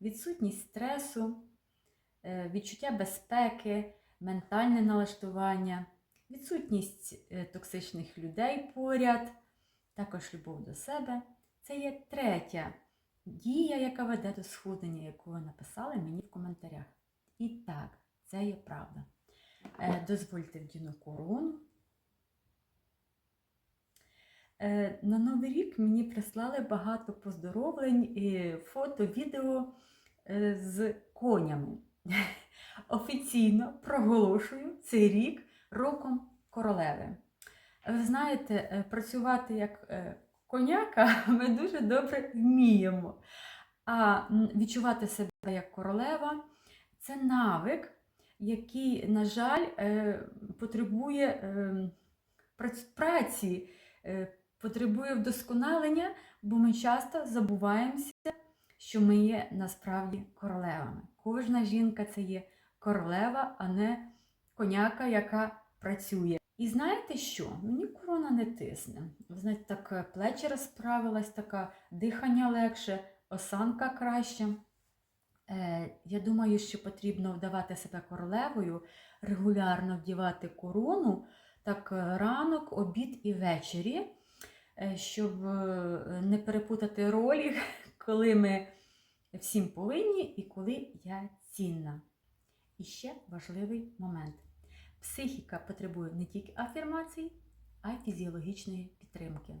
відсутність стресу, е, відчуття безпеки, ментальне налаштування, відсутність е, токсичних людей поряд, також любов до себе. Це є третя дія, яка веде до схуднення, яку ви написали мені в коментарях. І так, це є правда. Е, Дозвольте вдіну корону. Е, На Новий рік мені прислали багато поздоровлень, і фото, відео е, з конями. Офіційно проголошую цей рік роком королеви. Ви знаєте, е, працювати як коняка ми дуже добре вміємо. А відчувати себе як королева це навик, який, на жаль, потребує е, праці, потребує вдосконалення, бо ми часто забуваємося, що ми є насправді королевами. Кожна жінка це є королева, а не коняка, яка працює. І знаєте що? Мені корона не тисне. Знаєте, так е, плечі розправилась, така дихання легше, осанка краща. Е, я думаю, що потрібно вдавати себе королевою, регулярно вдівати корону, так е, ранок, обід і ввечері, щоб е, не перепутати ролі, коли ми всім повинні і коли я цінна. І ще важливий момент. Психіка потребує не тільки афірмацій, а й фізіологічної підтримки.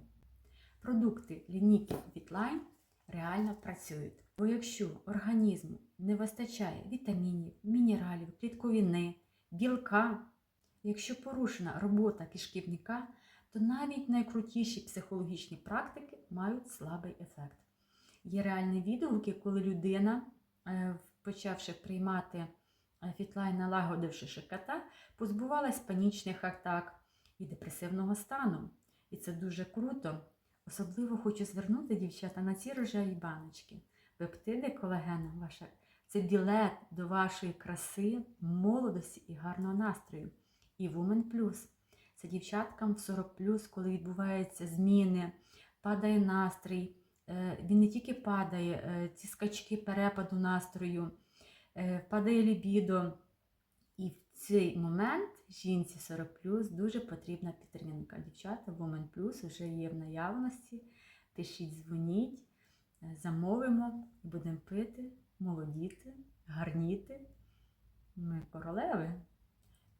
Продукти лінійки Вітлайн реально працюють. Бо якщо організму не вистачає вітамінів, мінералів, клітковини, білка, якщо порушена робота кишківника, то навіть найкрутіші психологічні практики мають слабий ефект. Є реальні відгуки, коли людина, е, почавши приймати е, фітлайн, налагодивши ШКТ, позбувалась панічних атак і депресивного стану. І це дуже круто. Особливо хочу звернути дівчата на ці рожеві баночки. Пептиди колагену, ваша це білет до вашої краси, молодості і гарного настрою. І Woman Plus. Це дівчаткам в 40 коли відбуваються зміни, падає настрій. Е, Він не тільки падає, е, ці скачки перепаду настрою, е, падає лібідо. І в цей момент жінці 40 дуже потрібна підтримка. Дівчата, Woman Plus вже є в наявності. Пишіть, дзвоніть, замовимо будемо пити, молодіти, гарніти. Ми королеви.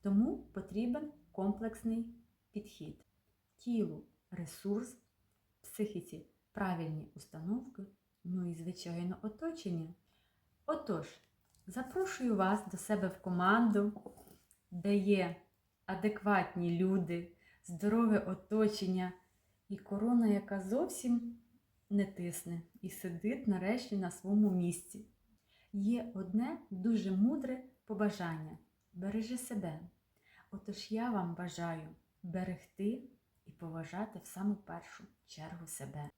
Тому потрібен комплексний підхід. Тілу ресурс, психіці правильні установки, ну і, звичайно, оточення. Отож, запрошую вас до себе в команду, де є адекватні люди, здорове оточення і корона, яка зовсім не тисне і сидить нарешті на своєму місці. Є одне дуже мудре побажання бережи себе. Отож я вам бажаю берегти і поважати в саму першу чергу себе.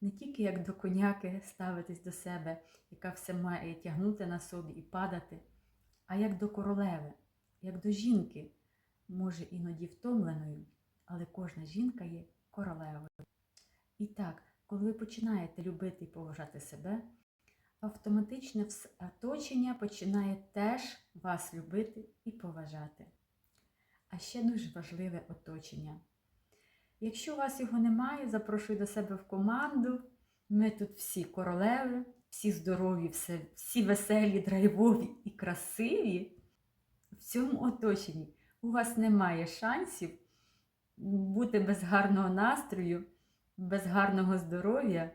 Не тільки як до коняки ставитись до себе, яка все має тягнути на собі і падати, а як до королеви, як до жінки, може іноді втомленою, але кожна жінка є королевою. І так, коли ви починаєте любити і поважати себе, автоматично все оточення починає теж вас любити і поважати. А ще дуже важливе оточення. Якщо у вас його немає, запрошую до себе в команду. Ми тут всі королеви, всі здорові, всі веселі, драйвові і красиві. В цьому оточенні у вас немає шансів бути без гарного настрою, без гарного здоров'я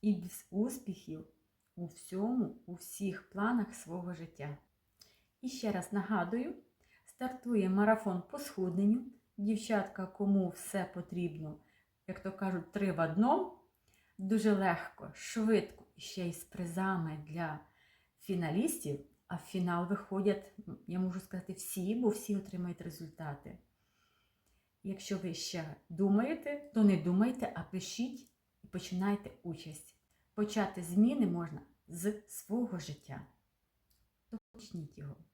і без успіхів у всьому, у всіх планах свого життя. І ще раз нагадую, стартує марафон по схудненню. Дівчатка, кому все потрібно, як то кажуть, три в одному. Дуже легко, швидко і ще й з призами для фіналістів. А в фінал виходять, я можу сказати, всі, бо всі отримають результати. Якщо ви ще думаєте, то не думайте, а пишіть і починайте участь. Почати зміни можна з свого життя. То почніть його.